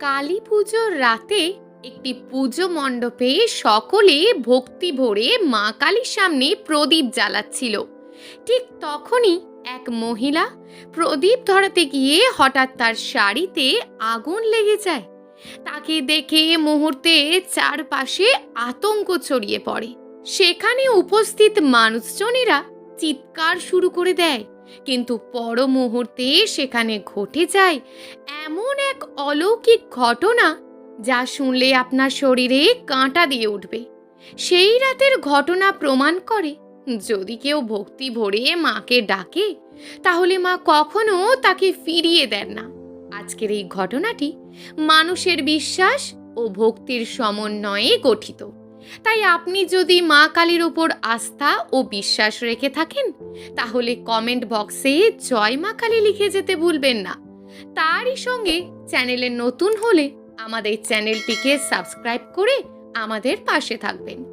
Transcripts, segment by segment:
কালী পুজোর রাতে একটি পুজো মণ্ডপে সকলে ভক্তি ভরে মা কালীর সামনে প্রদীপ জ্বালাচ্ছিল। ঠিক তখনই এক মহিলা প্রদীপ ধরাতে গিয়ে হঠাৎ তার শাড়িতে আগুন লেগে যায়। তাকে দেখে মুহূর্তে চারপাশে আতঙ্ক ছড়িয়ে পড়ে। সেখানে উপস্থিত মানুষজনেরা চিৎকার শুরু করে দেয়। কিন্তু পর মুহূর্তে সেখানে ঘটে যায় এমন এক অলৌকিক ঘটনা যা শুনলে আপনার শরীরে কাঁটা দিয়ে উঠবে। সেই রাতের ঘটনা প্রমাণ করে, যদি কেউ ভক্তি ভরে মাকে ডাকে, তাহলে মা কখনো তাকে ফিরিয়ে দেন না। আজকের এই ঘটনাটি মানুষের বিশ্বাস ও ভক্তির সমন্বয়ে গঠিত। তাই আপনি যদি মা কালীর ওপর আস্থা ও বিশ্বাস রেখে থাকেন, তাহলে কমেন্ট বক্সে জয় মা কালী লিখে যেতে ভুলবেন না। তারই সঙ্গে চ্যানেলে নতুন হলে আমাদের চ্যানেলটিকে সাবস্ক্রাইব করে আমাদের পাশে থাকবেন।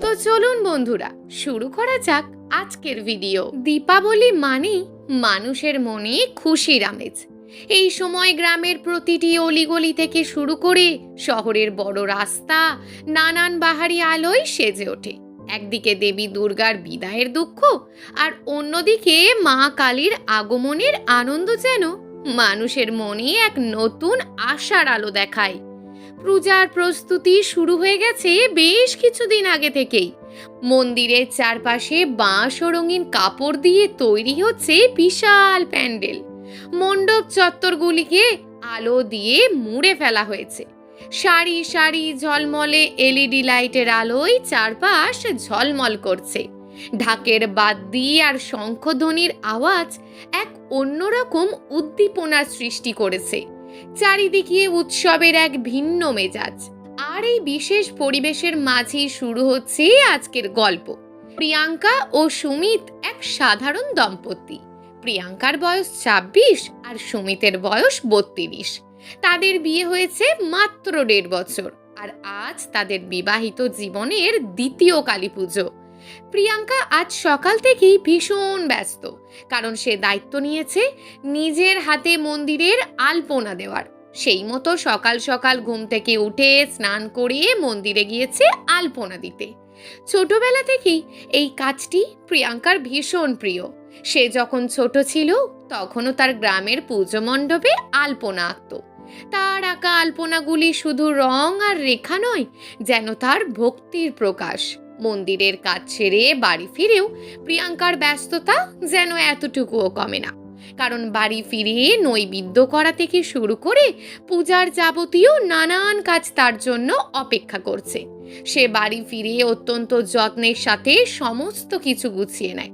তো চলুন বন্ধুরা, শুরু করা যাক আজকের ভিডিও। দীপাবলি মানেই মানুষের মনে খুশির আমেজ। এই সময় গ্রামের প্রতিটি অলিগলি থেকে শুরু করে শহরের বড় রাস্তা, নানান বাহারি আলোয় সেজে ওঠে। একদিকে দেবী দুর্গার বিদায়ের দুঃখ আর অন্যদিকে মা কালীর আগমনের আনন্দ যেন মানুষের মনে এক নতুন আশার আলো দেখায়। পূজার প্রস্তুতি শুরু হয়ে গেছে বেশ কিছুদিন আগে থেকেই। মন্দিরের চারপাশে বাঁশ ও রঙিন কাপড় দিয়ে তৈরি হচ্ছে বিশাল প্যান্ডেল। মণ্ডপ চত্বরগুলিকে আলো দিয়ে মুড়ে ফেলা হয়েছে। সারি সারি ঝলমলে এলইডি লাইটের আলোয় চারপাশ ঝলমল করছে। ঢাকের বাদ্যি আর শঙ্খধ্বনির আওয়াজ এক অন্যরকম উদ্দীপনার সৃষ্টি করেছে। চারিদিকে উৎসবের এক ভিন্ন মেজাজ। আর এই বিশেষ পরিবেশের মাঝেই শুরু হচ্ছে আজকের গল্প। প্রিয়াঙ্কা ও সুমিত এক সাধারণ দম্পতি। প্রিয়াঙ্কার বয়স ছাব্বিশ আর সুমিতের বয়স বত্রিশ। তাদের বিয়ে হয়েছে মাত্র দেড় বছর আর আজ তাদের বিবাহিত জীবনের দ্বিতীয় কালী পুজো। প্রিয়াঙ্কা আজ সকাল থেকেই ভীষণ ব্যস্ত, কারণ সে দায়িত্ব নিয়েছে নিজের হাতে মন্দিরের আলপনা দেওয়ার। সেই মতো সকাল সকাল ঘুম থেকে উঠে স্নান করে মন্দিরে গিয়েছে আলপনা দিতে। ছোটবেলা থেকেই এই কাজটি প্রিয়াঙ্কার ভীষণ প্রিয়। সে যখন ছোট ছিল, তখনও তার গ্রামের পুজো মণ্ডপে আলপনা আঁকত। তার আঁকা আলপনাগুলি শুধু রং আর রেখা নয়, যেন তার ভক্তির প্রকাশ। মন্দিরের কাজ ছেড়ে বাড়ি ফিরেও প্রিয়াঙ্কার ব্যস্ততা যেন এতটুকুও কমে না। কারণ বাড়ি ফিরে নৈবিদ্য করা থেকে শুরু করে পূজার যাবতীয় নানান কাজ তার জন্য অপেক্ষা করছে। সে বাড়ি ফিরে অত্যন্ত যত্নের সাথে সমস্ত কিছু গুছিয়ে নেয়।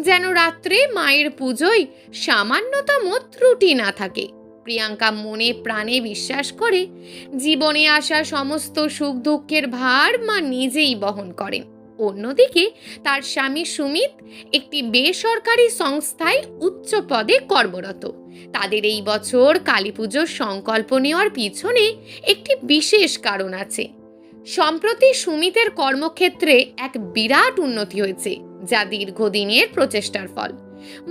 যেন রাত্রে মায়ের পুজোয় সামান্যতম ত্রুটি না থাকে। প্রিয়াঙ্কা মনে প্রাণে বিশ্বাস করে, জীবনে আসা সমস্ত সুখ দুঃখের ভার মা নিজেই বহন করেন। অন্যদিকে তার স্বামী সুমিত একটি বেসরকারি সংস্থায় উচ্চ পদে কর্মরত। তাদের এই বছর কালী পুজোর সংকল্প নেওয়ার পিছনে একটি বিশেষ কারণ আছে। সম্প্রতি সুমিতের কর্মক্ষেত্রে এক বিরাট উন্নতি হয়েছে, যা দীর্ঘদিনের প্রচেষ্টার ফল।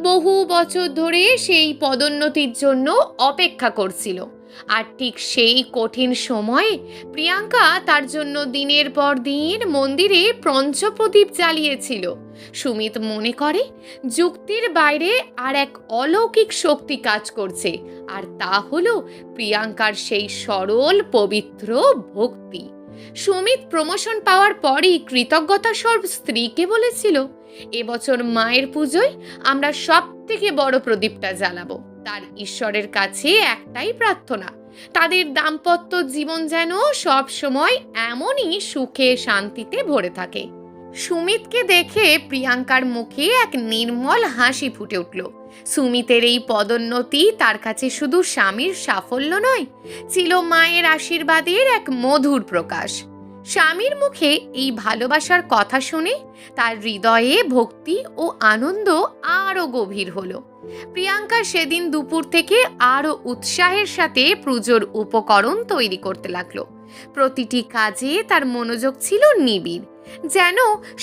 বহু বছর ধরে সেই পদোন্নতির জন্য অপেক্ষা করছিল, আর ঠিক সেই কঠিন সময়ে প্রিয়াঙ্কা তার জন্য দিনের পর দিন মন্দিরে পঞ্চপ্রদীপ জ্বালিয়েছিল। সুমিত মনে করে, যুক্তির বাইরে আর এক অলৌকিক শক্তি কাজ করছে, আর তা হলো প্রিয়াঙ্কার সেই সরল, পবিত্র ভক্তি। সুমিত প্রমোশন পাওয়ার পরই কৃতজ্ঞতা স্বরূপ স্ত্রীকে বলেছিল, এবছর মায়ের পুজোয় আমরা সব থেকে বড় প্রদীপটা জ্বালাবো। তার ঈশ্বরের কাছে একটাই প্রার্থনা, তাদের দাম্পত্য জীবন যেন সব সময় এমনই সুখে শান্তিতে ভরে থাকে। সুমিতকে দেখে প্রিয়াঙ্কার মুখে এক নির্মল হাসি ফুটে উঠল। সুমিতের এই পদোন্নতি তার কাছে শুধু স্বামীর সাফল্য নয়, ছিল মায়ের আশীর্বাদের এক মধুর প্রকাশ। স্বামীর মুখে এই ভালোবাসার কথা শুনে তার হৃদয়ে ভক্তি ও আনন্দ আরও গভীর হলো। প্রিয়াঙ্কা সেদিন দুপুর থেকে আরও উৎসাহের সাথে পুজোর উপকরণ তৈরি করতে লাগল। প্রতিটি কাজে তার মনোযোগ ছিল নিবিড়, যেন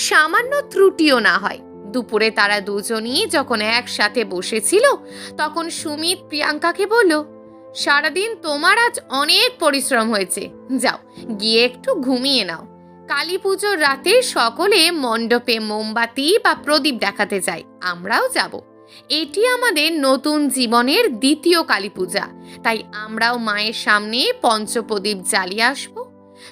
সামান্য ত্রুটিও না হয়। দুপুরে তারা দুজনই যখন একসাথে বসেছিল, তখন সুমিত প্রিয়াঙ্কাকে বলল, সারাদিন তোমার আজ অনেক পরিশ্রম হয়েছে। যাও, গিয়ে একটু ঘুমিয়ে নাও। কালী পুজোর রাতে সকলে মণ্ডপে মোমবাতি বা প্রদীপ দেখাতে যায়, আমরাও যাব। এটি আমাদের নতুন জীবনের দ্বিতীয় কালী পূজা, তাই আমরাও মায়ের সামনে পঞ্চপ্রদীপ জ্বালিয়ে আসব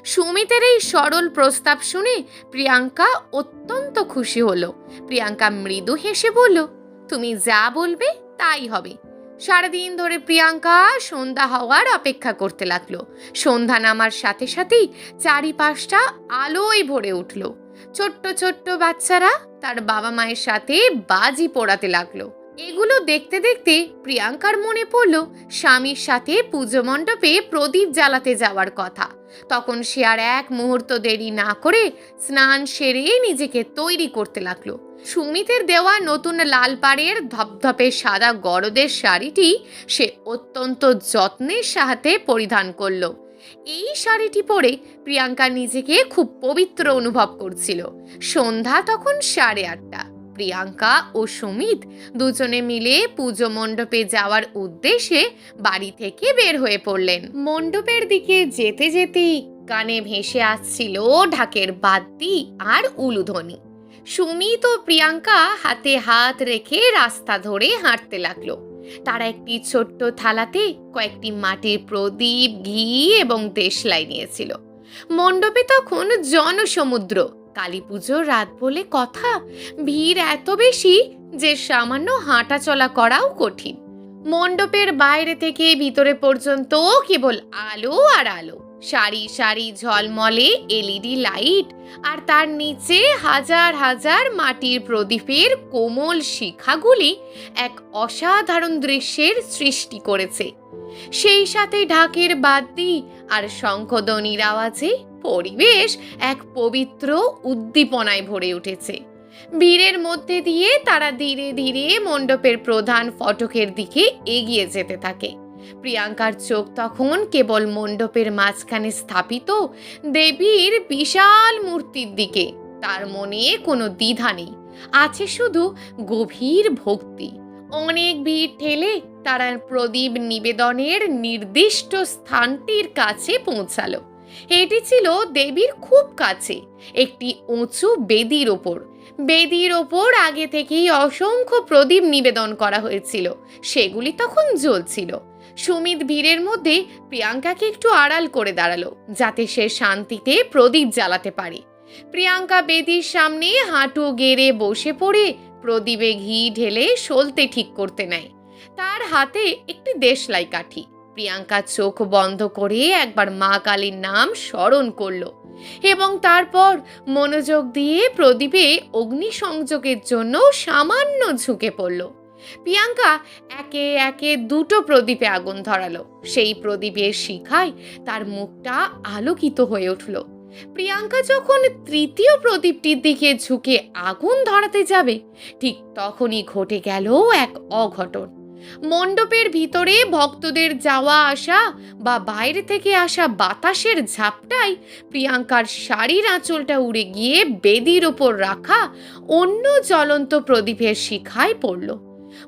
সুমিতের এই সরল প্রস্তাব শুনে প্রিয়াঙ্কা অত্যন্ত খুশি হলো। প্রিয়াঙ্কা মৃদু হেসে বলল, তুমি যা বলবে তাই হবে। সারাদিন ধরে প্রিয়াঙ্কা সন্ধ্যা হওয়ার অপেক্ষা করতে লাগল। সন্ধ্যা নামার সাথে সাথেই চারিপাশটা আলোয় ভরে উঠল। ছোট্ট ছোট্ট বাচ্চারা তার বাবা মায়ের সাথে বাজি পোড়াতে লাগল। এগুলো দেখতে দেখতে প্রিয়াঙ্কার মনে পড়ল স্বামীর সাথে পুজো মণ্ডপে প্রদীপ জ্বালাতে যাওয়ার কথা। তখন সে আর এক মুহূর্ত দেরি না করে স্নান সেরে নিজেকে তৈরি করতে লাগল। সুমিতের দেওয়া নতুন লাল পাড়ের ধপধপে সাদা গরদের শাড়িটি সে অত্যন্ত যত্নের সাথে পরিধান করল। এই শাড়িটি পরে প্রিয়াঙ্কা নিজেকে খুব পবিত্র অনুভব করছিল। সন্ধ্যা তখন সাড়ে আটটা। প্রিয়াঙ্কা ও সুমিত দুজনে মিলে পুজো মণ্ডপে যাওয়ার উদ্দেশ্যে বাড়ি থেকে বের হয়ে পড়লেন। মণ্ডপের দিকে যেতে যেতেই কানে ভেসে আসছিল ঢাকের বাদ্যি আর উলুধ্বনি। সুমিত ও প্রিয়াঙ্কা হাতে হাত রেখে রাস্তা ধরে হাঁটতে লাগল। তারা একটি ছোট্ট থালাতে কয়েকটি মাটির প্রদীপ, ঘি এবং দেশলাই নিয়েছিল। মণ্ডপে তখন জনসমুদ্র কালী পুজোর রাত বলে কথা। ভিড় এত বেশি যে সামান্য হাঁটা চলা করাও কঠিন। মণ্ডপের বাইরে থেকে ভিতরে পর্যন্ত কেবল আলো আর আলো। সারি সারি ঝলমলে এলইডি লাইট আর তার নিচে হাজার হাজার মাটির প্রদীপের কোমল শিখাগুলি এক অসাধারণ দৃশ্যের সৃষ্টি করেছে। সেই সাথে ঢাকের বাদ্যি আর শঙ্খধ্বনির আওয়াজে পরিবেশ এক পবিত্র উদ্দীপনায় ভরে উঠেছে। ভিড়ের মধ্যে দিয়ে তারা ধীরে ধীরে মণ্ডপের প্রধান ফটকের দিকে এগিয়ে যেতে থাকে। প্রিয়াঙ্কার চোখ তখন কেবল মণ্ডপের মাঝখানে স্থাপিত দেবীর বিশাল মূর্তির দিকে। তার মনে কোনো দ্বিধা নেই। আছে শুধু গভীর ভক্তি। অনেক ভিড় ঠেলে তারা প্রদীপ নিবেদনের নির্দিষ্ট স্থানটির কাছে পৌঁছালো। এটি ছিল দেবীর খুব কাছে, একটি উঁচু বেদির ওপর। বেদির ওপর আগে থেকেই অসংখ্য প্রদীপ নিবেদন করা হয়েছিল, সেগুলি তখন জ্বলছিল। সুমিত ভিড়ের মধ্যে প্রিয়াঙ্কাকে একটু আড়াল করে দাঁড়াল, যাতে সে শান্তিতে প্রদীপ জ্বালাতে পারে। প্রিয়াঙ্কা বেদির সামনে হাঁটু গেড়ে বসে পড়ে, প্রদীপে ঘি ঢেলে সলতে ঠিক করতে নেয়। তার হাতে একটি দেশলাই কাঠি। প্রিয়াঙ্কা চোখ বন্ধ করে একবার মা কালীর নাম স্মরণ করল এবং তারপর মনোযোগ দিয়ে প্রদীপে অগ্নি সংযোগের জন্য সামান্য ঝুঁকে পড়ল। প্রিয়াঙ্কা একে একে দুটো প্রদীপে আগুন ধরালো। সেই প্রদীপের শিখায় তার মুখটা আলোকিত হয়ে উঠল। প্রিয়াঙ্কা যখন তৃতীয় প্রদীপটির দিকে ঝুঁকে আগুন ধরাতে যাবে, ঠিক তখনই ঘটে গেল এক অঘটন। মণ্ডপের ভিতরে ভক্তদের যাওয়া আসা বা বাইরে থেকে আসা বাতাসের ঝাপটায় প্রিয়াঙ্কার শাড়ির আঁচলটা উড়ে গিয়ে বেদির ওপর রাখা অন্য জ্বলন্ত প্রদীপের শিখায় পড়ল।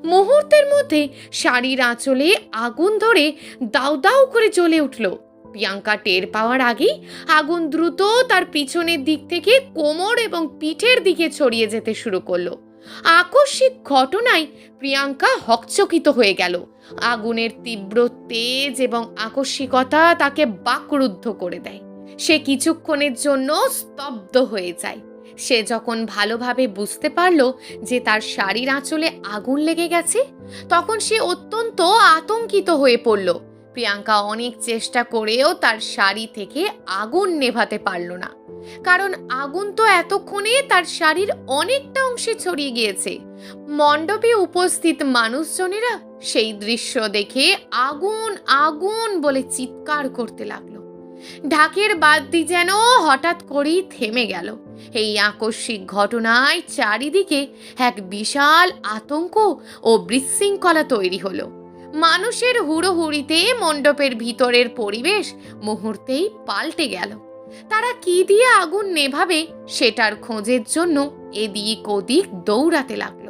মুহূর্তের মধ্যে শাড়ির আঁচলে আগুন ধরে দাউ দাউ করে জ্বলে উঠল। প্রিয়াঙ্কা টের পাওয়ার আগেই আগুন দ্রুত তার পিছনের দিক থেকে কোমর এবং পিঠের দিকে ছড়িয়ে যেতে শুরু করল। আকস্মিক ঘটনায় প্রিয়াঙ্কা হকচকিত হয়ে গেল। আগুনের তীব্র তেজ এবং আকস্মিকতা তাকে বাকরুদ্ধ করে দেয়। সে কিছুক্ষণের জন্য স্তব্ধ হয়ে যায়। সে যখন ভালোভাবে বুঝতে পারল যে তার শাড়ির আঁচলে আগুন লেগে গেছে, তখন সে অত্যন্ত আতঙ্কিত হয়ে পড়ল। প্রিয়াঙ্কা অনেক চেষ্টা করেও তার শাড়ি থেকে আগুন নেভাতে পারল না। কারণ আগুন তো এতক্ষণে তার শাড়ির অনেকটা অংশে ছড়িয়ে গিয়েছে। মণ্ডপে উপস্থিত মানুষজনেরা সেই দৃশ্য দেখে আগুন আগুন বলে চিৎকার করতে লাগল। ঢাকের বাদ্যি যেন হঠাৎ করেই থেমে গেল। এই আকস্মিক ঘটনায় চারিদিকে এক বিশাল আতঙ্ক ও বিশৃঙ্খলা তৈরি হলো। মানুষের হুড়োহুড়িতে মণ্ডপের ভিতরের পরিবেশ মুহূর্তেই পাল্টে গেল। তারা কি দিয়ে আগুন নেভাবে সেটার খোঁজের জন্য এদিক ওদিক দৌড়াতে লাগল।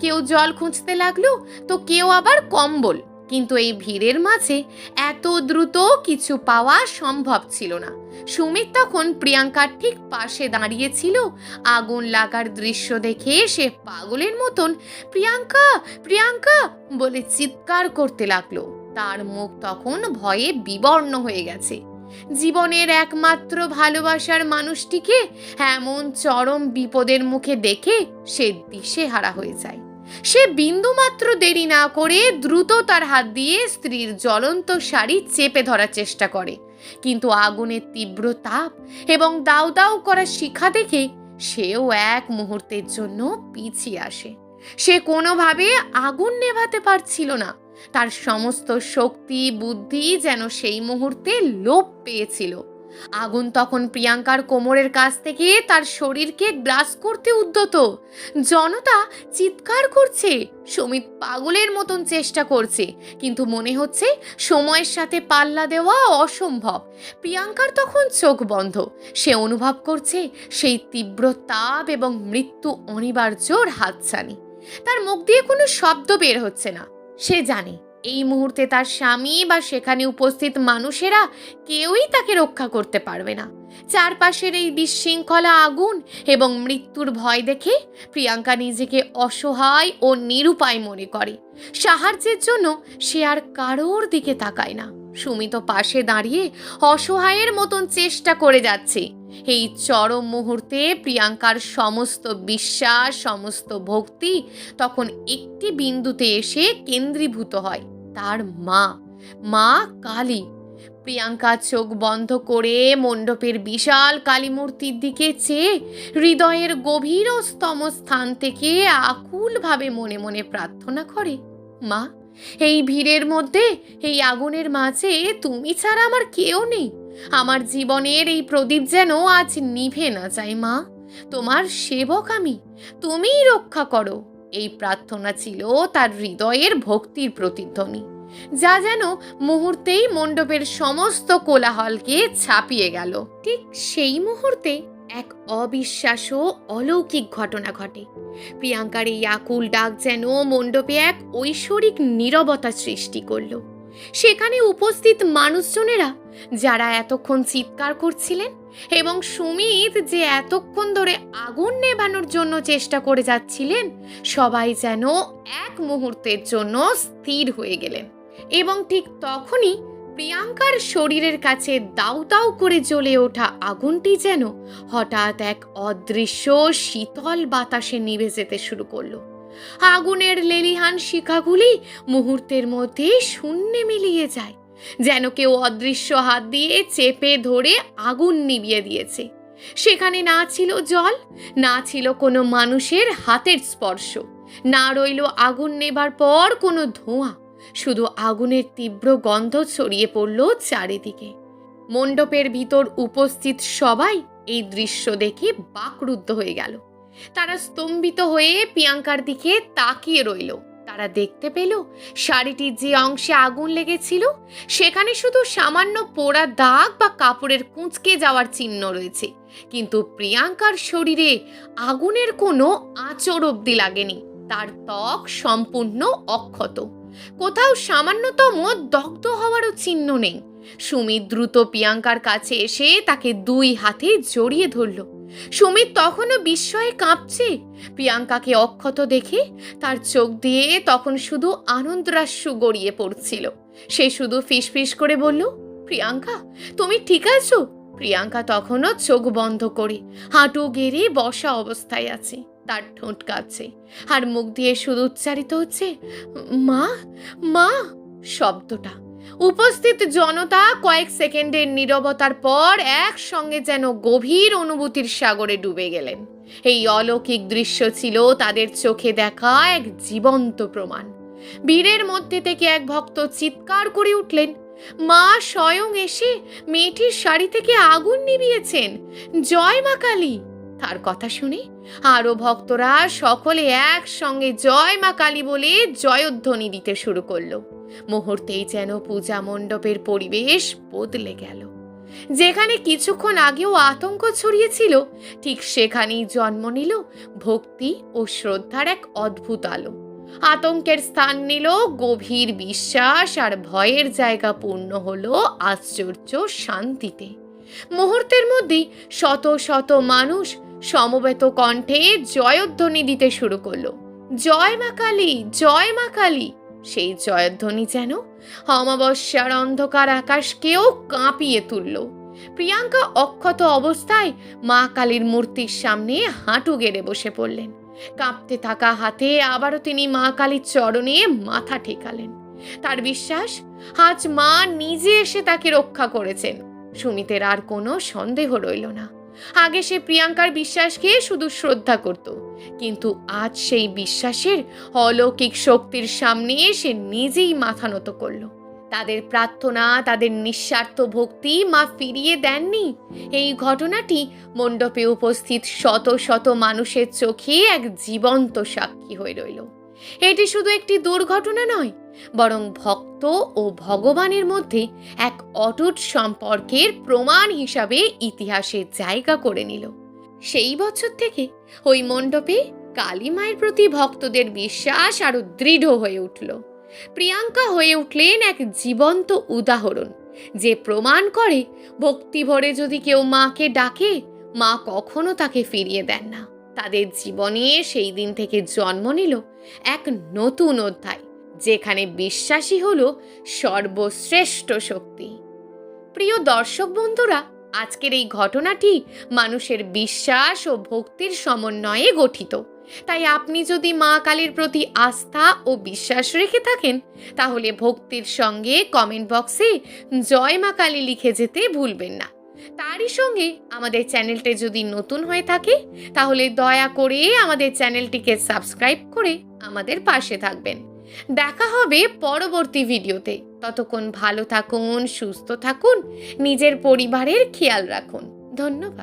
কেউ জল খুঁজতে লাগল, তো কেউ আবার কম্বল। কিন্তু এই ভিড়ের মাঝে এত দ্রুত কিছু পাওয়া সম্ভব ছিল না। সুমিত তখন প্রিয়াঙ্কার ঠিক পাশে দাঁড়িয়েছিল। আগুন লাগার দৃশ্য দেখে সে পাগলের মতন, প্রিয়াঙ্কা প্রিয়াঙ্কা! বলে চিৎকার করতে লাগল। তার মুখ তখন ভয়ে বিবর্ণ হয়ে গেছে। জীবনের একমাত্র ভালোবাসার মানুষটিকে এমন চরম বিপদের মুখে দেখে সে দিশেহারা হয়ে যায়। সে বিন্দুমাত্র দেরি না করে দ্রুত তার হাত দিয়ে স্ত্রীর জ্বলন্ত শাড়ি চেপে ধরার চেষ্টা করে। কিন্তু আগুনের তীব্র তাপ এবং দাউ দাউ করা শিখা দেখে সেও এক মুহূর্তের জন্য পিছিয়ে আসে। সে কোনোভাবে আগুন নেভাতে পারছিল না। তার সমস্ত শক্তি, বুদ্ধি যেন সেই মুহূর্তে লোপ পেয়েছিল। আগুন তখন প্রিয়াঙ্কার কোমরের কাছ থেকে তার শরীরকে গ্রাস করতে উদ্যত। জনতা চিৎকার করছে, সমিত পাগলের মতন চেষ্টা করছে, কিন্তু মনে হচ্ছে সময়ের সাথে পাল্লা দেওয়া অসম্ভব। প্রিয়াঙ্কার তখন চোখ বন্ধ। সে অনুভব করছে সেই তীব্র তাপ এবং মৃত্যু অনিবার্যর হাতছানি। তার মুখ দিয়ে কোনো শব্দ বের হচ্ছে না। সে জানে, এই মুহূর্তে তার স্বামী বা সেখানে উপস্থিত মানুষেরা কেউই তাকে রক্ষা করতে পারবে না। চারপাশের এই বিশৃঙ্খলা আগুন এবং মৃত্যুর ভয় দেখে প্রিয়াঙ্কা নিজেকে অসহায় ও নিরুপায় মনে করে। সাহায্যের জন্য সে আর কারোর দিকে তাকায় না। সুমিত পাশে দাঁড়িয়ে অসহায়ের মতন চেষ্টা করে যাচ্ছে। এই চরম মুহূর্তে প্রিয়াঙ্কার সমস্ত বিশ্বাস, সমস্ত ভক্তি তখন একটি বিন্দুতে এসে কেন্দ্রীভূত হয়। তার মা মা কালী। প্রিয়াঙ্কা চোখ বন্ধ করে মণ্ডপের বিশাল কালী মূর্তির দিকে চেয়ে হৃদয়ের গভীরতম স্থান থেকে আকুলভাবে মনে মনে প্রার্থনা করে, মা এই ভিড়ের মধ্যে, এই আগুনের মাঝে তুমি ছাড়া আমার কেউ নেই। আমার জীবনের এই প্রদীপ যেন আজ নিভে না যায়, মা। তোমার সেবক আমি, তুমিই রক্ষা করো। এই প্রার্থনা ছিল তার হৃদয়ের ভক্তির প্রতিধ্বনি, যা যেন মুহূর্তেই মণ্ডপের সমস্ত কোলাহলকে ছাপিয়ে গেল। ঠিক সেই মুহূর্তে এক অবিশ্বাস্য অলৌকিক ঘটনা ঘটে। প্রিয়াঙ্কার এই আকুল ডাক যেন মণ্ডপে এক ঐশ্বরিক নীরবতা সৃষ্টি করল। সেখানে উপস্থিত মানুষজনেরা, যারা এতক্ষণ চিৎকার করছিলেন এবং সুমিত যে এতক্ষণ ধরে আগুন নেভানোর জন্য চেষ্টা করে যাচ্ছিলেন, সবাই যেন এক মুহূর্তের জন্য স্থির হয়ে গেলেন এবং ঠিক তখনই প্রিয়াঙ্কার শরীরের কাছে দাউ দাউ করে জ্বলে ওঠা আগুনটি যেন হঠাৎ এক অদৃশ্য শীতল বাতাসে নিভে যেতে শুরু করল। আগুনের লেলিহান শিখাগুলি মুহূর্তের মধ্যে শূন্যে মিলিয়ে যায়, যেন কেউ অদৃশ্য হাত দিয়ে চেপে ধরে আগুন নিভিয়ে দিয়েছে। সেখানে না ছিল জল, না ছিল কোনো মানুষের হাতের স্পর্শ, না রইল আগুন নেবার পর কোনো ধোঁয়া। শুধু আগুনের তীব্র গন্ধ ছড়িয়ে পড়ল চারিদিকে। মণ্ডপের ভিতর উপস্থিত সবাই এই দৃশ্য দেখে বাকরুদ্ধ হয়ে গেল। তারা স্তম্ভিত হয়ে প্রিয়াঙ্কার দিকে তাকিয়ে রইল। তারা দেখতে পেল শাড়িটির যে অংশে আগুন লেগেছিল, সেখানে শুধু সামান্য পোড়া দাগ বা কাপড়ের কুঁচকে যাওয়ার চিহ্ন রয়েছে। কিন্তু প্রিয়াঙ্কার শরীরে আগুনের কোনো আঁচড় অব্দি লাগেনি। তার ত্বক সম্পূর্ণ অক্ষত। কোথাও সামান্যতম দগ্ধ হওয়ারও চিহ্ন নেই। সুমিত দ্রুত প্রিয়াঙ্কার কাছে এসে তাকে দুই হাতে জড়িয়ে ধরল। সুমিত তখনও বিস্ময়ে কাঁপছে। প্রিয়াঙ্কাকে অক্ষত দেখে তার চোখ দিয়ে তখন শুধু আনন্দরাস্যু গড়িয়ে পড়ছিল। সে শুধু ফিসফিস করে বলল, প্রিয়াঙ্কা, তুমি ঠিক আছো? প্রিয়াঙ্কা তখনও চোখ বন্ধ করে হাঁটু গেড়ে বসা অবস্থায় আছে। তার ঠোঁট কাঁপছে। আর মুখ দিয়ে শুধু উচ্চারিত হচ্ছে, মা মা, শব্দটা। উপস্থিত জনতা কয়েক সেকেন্ডের নীরবতার পর একসঙ্গে যেন গভীর অনুভূতির সাগরে ডুবে গেলেন। এই অলৌকিক দৃশ্য ছিল তাদের চোখে দেখা এক জীবন্ত প্রমাণ। বীরের মধ্যে থেকে এক ভক্ত চিৎকার করে উঠলেন, মা স্বয়ং এসে মেয়েটির শাড়ি থেকে আগুন নিভিয়েছেন। জয় মা কালী। তার কথা শুনে আরও ভক্তরা সকলে একসঙ্গে জয় মা কালী বলে জয়ধ্বনি দিতে শুরু করল। মুহূর্তেই যেন পূজা মণ্ডপের পরিবেশ বদলে গেল। যেখানে কিছুক্ষণ আগেও আতঙ্ক ছড়িয়েছিল, ঠিক সেখানেই জন্ম নিল ভক্তি ও শ্রদ্ধার এক অদ্ভুত আলো। আতঙ্কের স্থান নিল গভীর বিশ্বাস আর ভয়ের জায়গা পূর্ণ হলো আশ্চর্য শান্তিতে। মুহূর্তের মধ্যেই শত শত মানুষ সমবেত কণ্ঠে জয়ধ্বনি দিতে শুরু করল। জয় মা কালী, জয় মা কালী। সেই জয়ধ্বনি যেন অমাবস্যার অন্ধকার আকাশকেও কাঁপিয়ে তুলল। প্রিয়াঙ্কা অক্ষত অবস্থায় মা কালীর মূর্তির সামনে হাঁটু গেড়ে বসে পড়লেন। কাঁপতে থাকা হাতে আবারও তিনি মা কালীর চরণে মাথা ঠেকালেন। তার বিশ্বাস, আজ মা নিজে এসে তাকে রক্ষা করেছেন। সুমিতের আর কোনো সন্দেহ রইল না। আগে সে প্রিয়াঙ্কার বিশ্বাসকে শুধু শ্রদ্ধা করত, কিন্তু আজ সেই বিশ্বাসের অলৌকিক শক্তির সামনে সে নিজেই মাথা নত করল। তাদের প্রার্থনা, তাদের নিঃস্বার্থ ভক্তি মা ফিরিয়ে দেননি। এই ঘটনাটি মণ্ডপে উপস্থিত শত শত মানুষের চোখে এক জীবন্ত সাক্ষী হয়ে রইল। এটি শুধু একটি দুর্ঘটনা নয়, বরং ভক্ত ও ভগবানের মধ্যে এক অটুট সম্পর্কের প্রমাণ হিসাবে ইতিহাসে জায়গা করে নিল। সেই বছর থেকে ওই মণ্ডপে কালী মায়ের প্রতি ভক্তদের বিশ্বাস আরও দৃঢ় হয়ে উঠল। প্রিয়াঙ্কা হয়ে উঠলেন এক জীবন্ত উদাহরণ, যে প্রমাণ করে ভক্তি ভরে যদি কেউ মাকে ডাকে, মা কখনো তাকে ফিরিয়ে দেন না। তাদের জীবনে সেই দিন থেকে জন্ম নিল এক নতুন অধ্যায়, যেখানে বিশ্বাসী হল সর্বশ্রেষ্ঠ শক্তি। প্রিয় দর্শক বন্ধুরা, আজকের এই ঘটনাটি মানুষের বিশ্বাস ও ভক্তির সমন্বয়ে গঠিত। তাই আপনি যদি মা কালীর প্রতি আস্থা ও বিশ্বাস রেখে থাকেন, তাহলে ভক্তির সঙ্গে কমেন্ট বক্সে জয় মা কালী লিখে যেতে ভুলবেন না। তারই সঙ্গে আমাদের চ্যানেলটি যদি নতুন হয়ে থাকে, তাহলে দয়া করে আমাদের চ্যানেলটিকে সাবস্ক্রাইব করে আমাদের পাশে থাকবেন। দেখা হবে পরবর্তী ভিডিওতে। ততক্ষণ ভালো থাকুন, সুস্থ থাকুন, নিজের পরিবারের খেয়াল রাখুন। ধন্যবাদ।